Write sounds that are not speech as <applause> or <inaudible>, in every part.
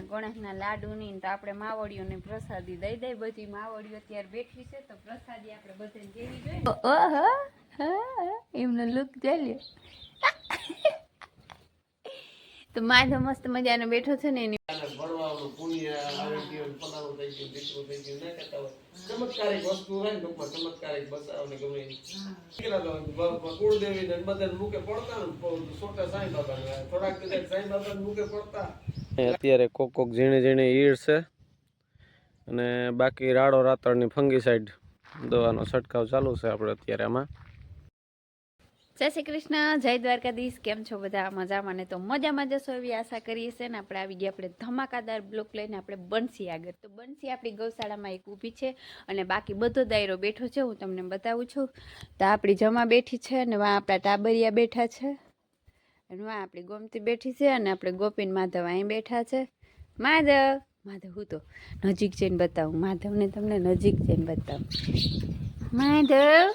આ ગણેશના લાડુની તો આપણે માવડીઓને પ્રસાદી દઈ દઈ. બધી માવડીઓ અત્યારે બેઠી છે તો પ્રસાદી આપણે બધાને દેવી જોઈએ ઓહો એમનો લુક ચાલ્યો. તો માધો મસ્ત મજાનો બેઠો છે ને એની ચમત્કારિક વસ્તુ હોય ને ટૂંકમાં ચમત્કારિક બસાવને ગમે કુળદેવી ને બધા મૂકે પડતા ને છોટા સાંઈ બાબા થોડાક સાંઈ બાબા મૂકે પડતા. અત્યારે કોક કોક ઝીણી ઝીણી ઈડ છે. અને બાકી રાડો રાતળની ફંગીસાઇડ દવાનો છંટકાવ ચાલુ છે આપણે અત્યારે આમાં. જય શ્રી કૃષ્ણ, જય દ્વારકાધીશ. કેમ છો બધા? મજામાં ને તો મજામાં જશો એવી આશા કરીએ છીએ ને આપણે આવી ગયા આપણે ધમાકાદાર બ્લોક લઈને આપણે બનશી આગળ. તો બનશી આપણી ગૌશાળામાં એક ઊભી છે અને બાકી બધો દાયરો બેઠો છે, હું તમને બતાવું છું. તો આપણી જમા બેઠી છે અને આપણા ટાબરિયા બેઠા છે. વાં આપણી ગોમતી બેઠી છે અને આપણે ગોપીન માધવ અહીં બેઠા છે. માધવ માધવ હું તો નજીક જઈને બતાવું. માધવને તમને નજીક જઈને બતાવું. માધવ!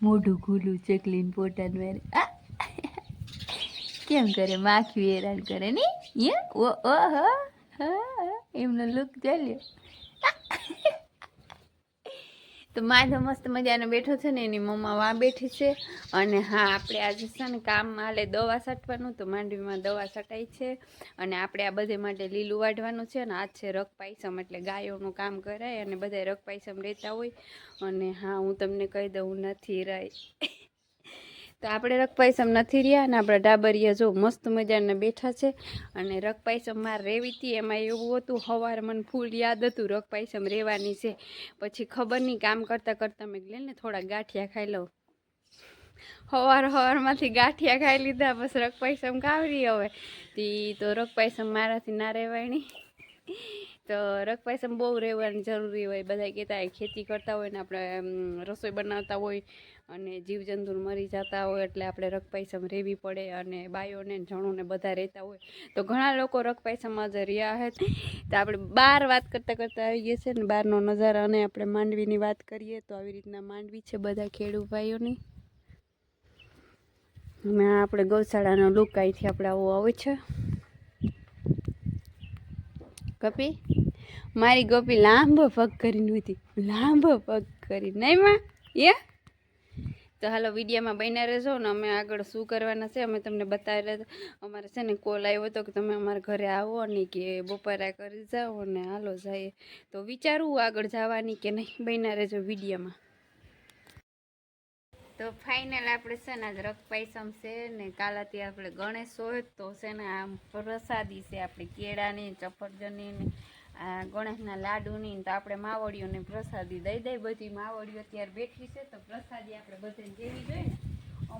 મોઢું ખુલ્લું છે પોટાન વેરે કેમ કરે? માખી હેરાન કરે ને એ ઓ ઓ, હા હા એમનો લુક ચાલ્યો. તો માધવ મસ્ત મજાનો બેઠો છે ને, એની મમ્મા વા બેઠી છે. અને હા, આપણે આજે છે ને કામ હાલે દવા છાંટવાનું તો માંડવીમાં દવા છટાઈ છે. અને આપણે આ બધે માટે લીલું વાઢવાનું છે અને આજ છે રગ પાયસમ, એટલે ગાયોનું કામ કરાય અને બધા રગ પાયસમ રહેતા હોય. અને હા, હું તમને કહી દઉં, નથી રહી તો આપણે રકપાયસમ નથી રહ્યા અને આપણા ડાબરિયા જો મસ્ત મજાને બેઠા છે. અને રકપાયસમ માર રેવી હતી એમાં એવું હતું, હવાર મને ફૂલ યાદ હતું રકપાયસમ રહેવાની છે. પછી ખબર નહીં, કામ કરતાં કરતાં મેં લે ને, થોડા ગાંઠિયા ખાઈ લઉં. હવાર હવારમાંથી ગાંઠિયા ખાઈ લીધા, બસ રકપાયસમ કાવરી હવે. તી તો રકપાયસમ મારાથી ના રહેવાય નહીં તો રકપાયસમ બહુ રહેવાની જરૂરી હોય. બધા કહેતા હોય, ખેતી કરતા હોય ને આપણે રસોઈ બનાવતા હોય અને જીવજંતુ મરી જતા હોય એટલે આપણે રકપાયસમ રહેવી પડે અને બાયોને જણોને બધા રહેતા હોય. તો ઘણા લોકો રકપાયસમમાં જ રહ્યા હે. તો આપણે બાર વાત કરતાં કરતાં આવી ગયા છે ને બહારનો નજારા અને આપણે માંડવીની વાત કરીએ તો આવી રીતના માંડવી છે બધા ખેડૂત ભાઈઓની. અને આપણે ગૌશાળાનો લુક અહીંથી આપણે આવો આવે છે. કપી મારી ગોપી લાંબો પગ કરીને હતી લાંબો પગ કરી નહીં માં એ તો હાલો વિડીયામાં બન્યા રહેજો ને અમે આગળ શું કરવાના છે અમે તમને બતાવેલા રહ્યા અમારે છે ને કોલ આવ્યો હતો કે તમે અમારા ઘરે આવો અને કે બપોરા કરી જાઓ ને હાલો જઈએ. તો વિચારવું આગળ જવાની કે નહીં, બન્યા રહેજો વિડીયામાં. તો ફાઇનલ આપણે છે ને આજ રકપાયસમ છે ને કાલાથી આપણે ગણેશ હોય તો છે ને આમ પ્રસાદી છે આપણી કેળાની ચફરજની આ ગણેશના લાડુની ને તો આપણે માવડીઓને પ્રસાદી દઈ દઈ. બધી માવડીઓ અત્યારે બેઠી છે તો પ્રસાદી આપણે બધાને દેવી જોઈએ ને.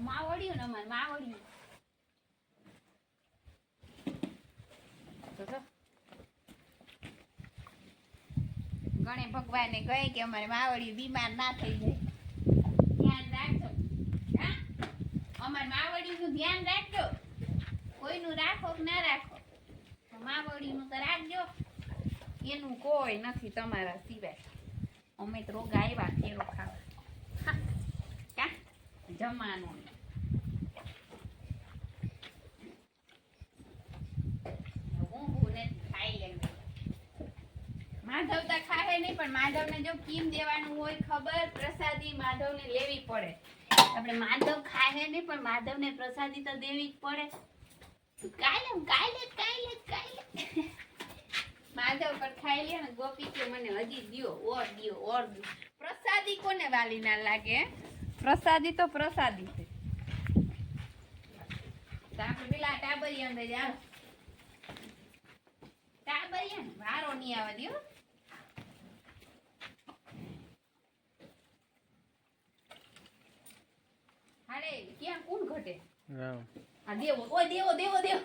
માવડીઓ ને અમારે માવડીઓ તો ભગવાન ભગવાને કહે કે અમારે માવડી બીમાર ના થઈ જાય. ધ્યાન રાખજો. હા? માવડી માવડીનું ધ્યાન રાખજો. કોઈનું રાખો કે ના રાખો? માવડી માવડીનું તો રાખજો. એનું કોઈ નથી તમારા સિવાય. અમે તો રોગ આવ્યા ખાવા. હા, જમવાનું. હું હું નથી ખાઈ લેવું માધવ તો ખાહે નહીં પણ માધવને જો કીમ દેવાનું હોય ખબર પ્રસાદી માધવને લેવી પડે. આપણે માધવ ખાહે નહીં પણ માધવને પ્રસાદી તો દેવી જ પડે. કાલે કાલે કાલે કાલે માધવ પર ખાઈ લે ને ગોપી કે મને હજી દિયો ઓર દિયો ઓર પ્રસાદી કોને વાલી ના લાગે પ્રસાદી તો પ્રસાદી છે. પેલા ટાબરિયા અંદર જાઓ. ટાબરિયા વારો નહીં આવવા દો હાડે ક્યાં કોણ ઘટે? આ દેવો ઓ દેવો દેવો દેવો.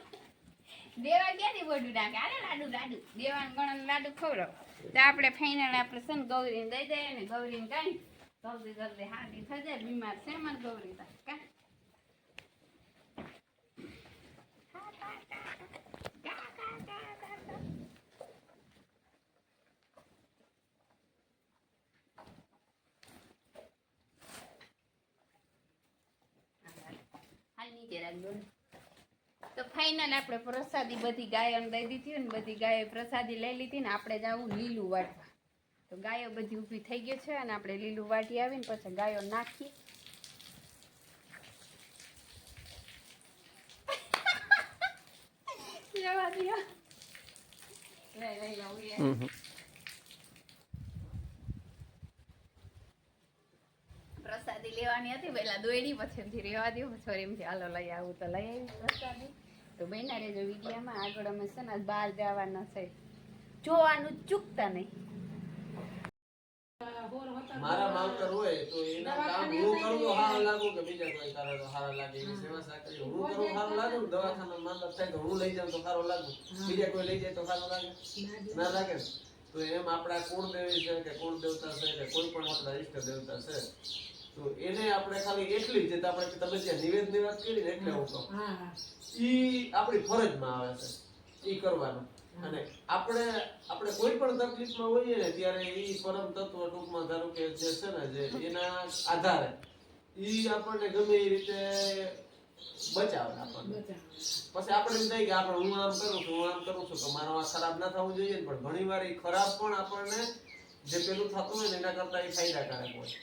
દેવા ક્યાંથી બોડું નાખે આને લાડુ લાડુ. દેવાનું ગણન લાડુ ખવડાવ. તો આપણે ફાઈનલ આપણે છે ગૌરીને દઈ દઈએ ને ગૌરીને કાંઈ. જલ્દી જલ્દી હાથી થઈ જાય, બીમાર છે મને ગૌરી કા? હાલ. તો ફાઇનલ આપણે પ્રસાદી બધી ગાયોને દઈ દીધી ને બધી ગાયો પ્રસાદી લઈ લીધી ને આપણે જવું લીલું વાટવા. તો ગાયો બધી ઊભી થઈ ગઈ છે અને આપણે લીલું વાટી આવીને પછી ગાયો નાખીએ. પ્રસાદી લેવાની હતી પેલા દોયડી પછી એમથી રેવા દો પછી એમથી હાલો લઈ આવું તો લઈ આવી પ્રસાદી? તો બહેના રેજો વિડીયામાં આગળ અમે છે ને બહાર જવાના છે. જોવાનું ચૂકતા નહીં. મારા સારા લાગે દવાખાના માંદા થાય તો હું લઈ જાઉં તો સારું લાગુ, બીજા કોઈ લઈ જાય તો સારું લાગે? ના લાગે તો એમ આપણા કુળદેવી છે કે કુળ દેવતા છે કે કોઈ પણ આપણા ઈષ્ટ દેવતા છે તો એને આપણે ખાલી એટલી જ આપણે તમે જે નિવેદની વાત કરી ને એટલે હું કહું. ઈ આપણી ફરજમાં આવે છે ઈ કરવાનું. અને આપણે આપણે કોઈ પણ તકલીફમાં હોઈએ ને ત્યારે એ પરમ તત્વ ટૂંકમાં ધારો કે જે છે ને જે એના આધારે એ આપણને ગમે એ રીતે બચાવે આપણને. પછી આપણે એમ થાય કે આપણે હું આમ કરું છું હું આમ કરું છું તો મારો આ ખરાબ ના થવું જોઈએ પણ ઘણી વાર એ ખરાબ પણ આપણને જે પેલું થતું હોય ને એના કરતા એ ફાયદાકારક હોય.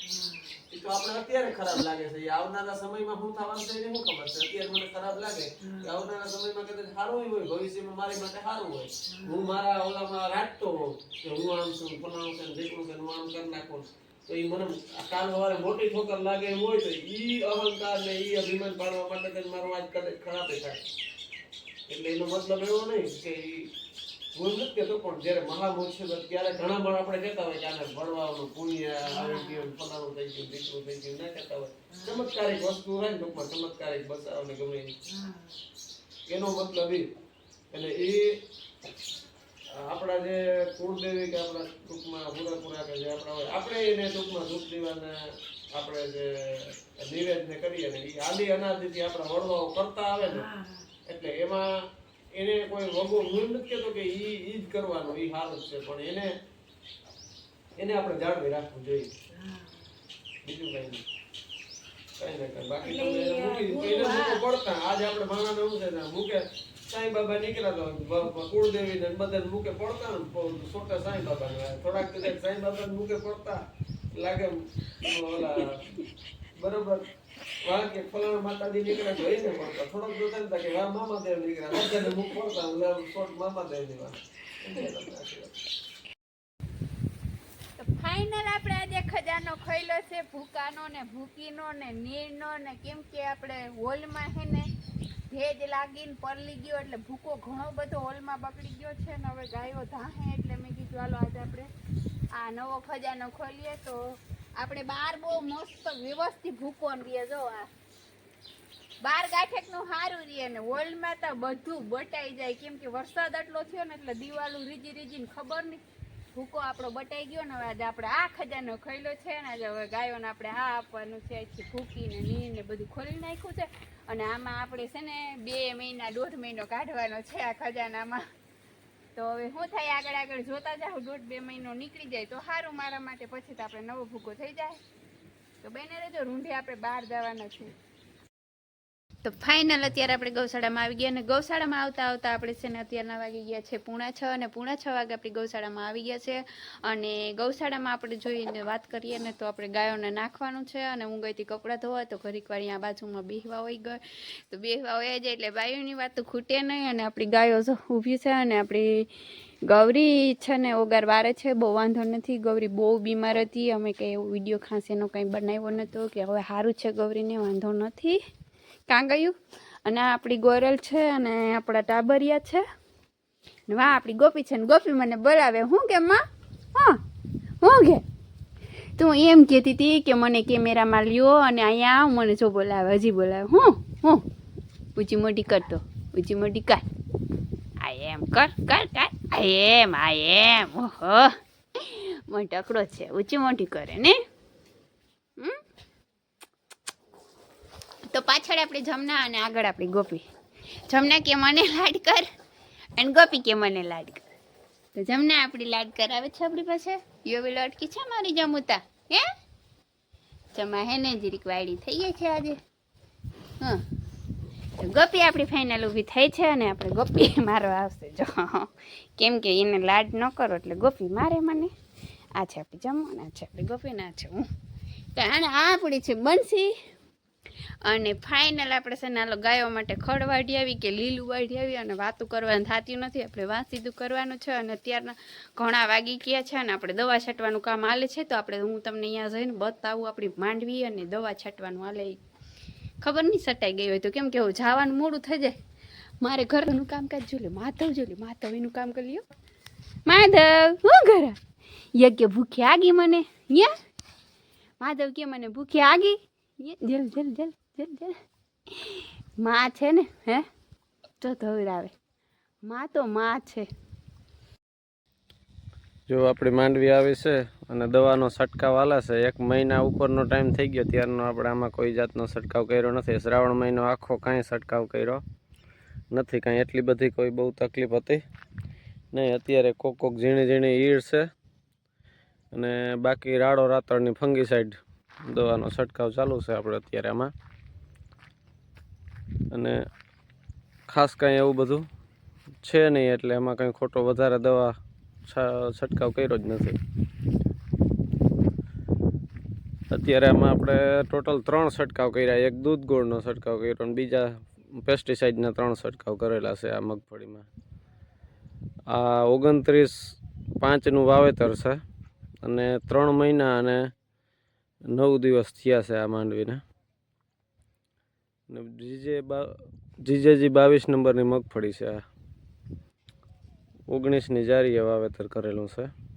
એ તો આપણે અત્યારે ખરાબ લાગે છે. આવનારા સમયમાં શું થવાનું છે એને શું ખબર છે? અત્યારે મને ખરાબ લાગે કે આવનારા સમયમાં કદાચ સારું હોય, ભવિષ્યમાં મારી માટે સારું હોય. હું મારા ઓલામાં રાખતો હોઉં કે હું આમ છું, ફલાણું છે ઢીકણું છે હું આમ કરી નાખું તો એ મને કાલ સવારે મોટી ઠોકર લાગે એમ હોય તો ઈ અહંકાર ને એ અભિમાન પાડવા માટે મારો આજ ખરાબ થાય. એટલે એનો મતલબ એવો નહીં કે હું નથી કહેતો પણ જ્યારે મહા મુસીબત ત્યારે ઘણા પણ આપણે કહેતા હોય કે આને ભણવાનું પુણ્ય આવી ગયું ફલાણું થઈ ગયું દીકરું થઈ ગયું ના કહેતા હોય. ચમત્કારિક વસ્તુ હોય ને ટૂંકમાં ચમત્કારિક બસાવ ગમે એનો મતલબ એ એટલે એ આપણા જે કુળદેવી કે આપણા ટૂંકમાં પૂરેપૂરા પૂરા કે જે આપણા હોય આપણે એને ટૂંકમાં દુઃખ દીવાને આપણે જે નિવેદન કરીએ ને એ આદિ અનાદિથી આપણા વડવાઓ કરતા આવે ને એટલે એમાં એને કોઈ વગો હું નથી કહેતો કે એ એ જ કરવાનો એ સારું છે. પણ એને એને આપણે જાળવી રાખવું જોઈએ. બીજું કઈ નહીં. થોડાક સાંઈ બાબા મૂકે પડતા લાગે ઓલા બરોબર. વાહ, કે ફલાણા માતાજી નીકળ્યા જોઈ ને પડતા થોડોક જો થાય કે વાહ, મામાદેવ નીકળ્યા. બધાને મુખ પડતા એટલે શોર્ટ મામા દેવ તમે વાત? આપણે આજે ખજાનો ખોઈલો છે. ભૂકાનો ને ભૂકીનો ને નીરનો ને કેમ કે આપણે હોલમાં હે ને ભેજ લાગીને પરલી ગયો એટલે ભૂકો ઘણો બધો હોલમાં બકડી ગયો છે ને હવે ગાયો ધાહે એટલે મેં કીધું ચાલો આજે આપણે આ નવો ખજાનો ખોલીએ. તો આપણે બહાર બહુ મસ્ત વ્યવસ્થિત ભૂકો રહીએ જો આ. બાર ગાંઠેકનું સારું રહે ને હોલમાં તો બધું બટાઈ જાય. કેમ કે વરસાદ એટલો થયો ને એટલે દિવાલું રીજી રીજીને ખબર નહીં. ભૂકો આપણો બટાઈ ગયો ને હવે આજે આપણે આ ખજાનો ખોલ્યો છે ને આજે હવે ગાયોને આપણે આ આપવાનું છે. અહીંથી ભૂકીને નીર ને બધું ખોલી નાખ્યું છે. અને આમાં આપણે છે ને બે મહિના દોઢ મહિનો કાઢવાનો છે આ ખજાનામાં. તો હવે શું થાય આગળ આગળ જોતા જાઉં, દોઢ બે મહિનો નીકળી જાય તો સારું મારા માટે, પછી તો આપણે નવો ભૂકો થઈ જાય. તો બેને રહેજો રૂંઢે આપણે બહાર જવાના છે તો ફાઇનલ અત્યારે આપણે ગૌશાળામાં આવી ગયા અને ગૌશાળામાં આવતા આવતા આપણે છે ને અત્યારના વાગી ગયા છે પૂણા છ અને પૂણા છ વાગે આપણી ગૌશાળામાં આવી ગયા છે. અને ગૌશાળામાં આપણે જોઈને વાત કરીએ ને તો આપણે ગાયોને નાખવાનું છે અને હું ગઈ હતી કપડાં ધોવા તો ઘડીક વાર આ બાજુમાં બેહવા હોય ગઈ તો બેહવા હોય જાય એટલે બાયોની વાત તો ખૂટે નહીં અને આપણી ગાયો ઊભી છે અને આપણી ગૌરી છે ને ઓગાર વારે છે, બહુ વાંધો નથી. ગૌરી બહુ બીમાર હતી. અમે કંઈ એવો વીડિયો ખાંસીનો કંઈ બનાવ્યો નહોતો કે હવે સારું છે ગૌરીને, વાંધો નથી. કાં ગયું અને આ આપણી ગોરલ છે અને આપણા ટાબરિયા છે. ને વાહ, આપણી ગોપી છે ને ગોપી મને બોલાવે. હું કે, માં? હા, હું કે? તું એમ કહેતી હતી કે મને કેમેરામાં લ્યો અને અહીંયા આવ, મને જો બોલાવે, હજી બોલાવે. હું હું? ઊંચી મોટી કરતો ઊંચી મોટી કર. આ એમ કર કર કર. આ એમ આ એમ. ઓહો. મોટકડો છે. ઊંચી મોટી કરે ને? તો પાછળ આપણી જમના અને આગળ આપણી ગોપી. જમના કે મને લાડ કર અને ગોપી કે મને લાડ કર. તો જમના આપણી લાડ કરાવે છે આપણી પાસે? યોવી લટકી છે મારી જમુતા? હે? જમા હે ને જીરીક વાયડી થઈ ગઈ છે આજે. હા. તો ગોપી આપણી ફાઇનલ ઊભી થઈ છે અને આપણે ગોપી <laughs> મારવા આવશે. જો. કેમ કે એને લાડ ન કરો એટલે ગોપી મારે મને. આ છે આપણી જમવાના છે આપણી ગોપીના છે હું. આને આ આપણી છે બંસી. અને ફાઇનલ આપણે છે ને આલો ગાયો માટે ખડ વાઢી આવી કે લીલું વાઢી આવી અને વાતું કરવાનું થતું નથી. આપણે વાત સીધું કરવાનું છે અને અત્યારના ઘણા વાગી ગયા છે અને આપણે દવા છાંટવાનું કામ હાલે છે. તો આપણે હું તમને અહીંયા જઈને બતાવું આપણી માંડવી અને દવા છાંટવાનું હાલે. ખબર નહીં સટાઈ ગઈ હોય તો કેમ કે જવાનું મોડું થઈ જાય. મારે ઘરનું કામકાજ જોઈ લે માધવ જોઈ લે માધવ એનું કામ કરી લ્યો. માધવ, હું ઘર. યજ્ઞ ભૂખી આગી મને. યા માધવ કે મને ભૂખી આગી? જલ જલ જલ જલ જલ. માં છે ને, હે? તો ધવરાવે માં તો માં છે. જો આપણી માંડવી આવી છે અને દવાનો છંટકાવ હાલે છે, એક મહિના ઉપરનો ટાઈમ થઈ ગયો, ત્યારનો આપણે આમાં કોઈ જાતનો છંટકાવ કર્યો નથી. શ્રાવણ મહિનો આખો કાંઈ છંટકાવ કર્યો નથી, કાંઈ એટલી બધી કોઈ બહુ તકલીફ હતી નહીં. અત્યારે કોક કોક ઝીણી ઝીણી ઈડ છે અને બાકી રાડો રાતળની ફંગીસાઇડ દવાનો છંટકાવ ચાલુ છે આપણે અત્યારે આમાં. અને ખાસ કાંઈ એવું બધું છે નહીં, એટલે એમાં કંઈ ખોટો વધારે દવા છંટકાવ કર્યો જ નથી. અત્યારે આમાં આપણે ટોટલ ત્રણ છંટકાવ કર્યા. એક દૂધ ગોળનો છંટકાવ કર્યો અને બીજા પેસ્ટિસાઇડના ત્રણ છંટકાવ કરેલા છે આ મગફળીમાં. આ ઓગણત્રીસ પાંચનું વાવેતર છે અને ત્રણ મહિના અને નવ દિવસ થયા છે આ માંડવીને. જીજે બા, જીજેજી બાવીસ નંબરની મગફળી છે આ. ઓગણીસની જારીએ વાવેતર કરેલું છે.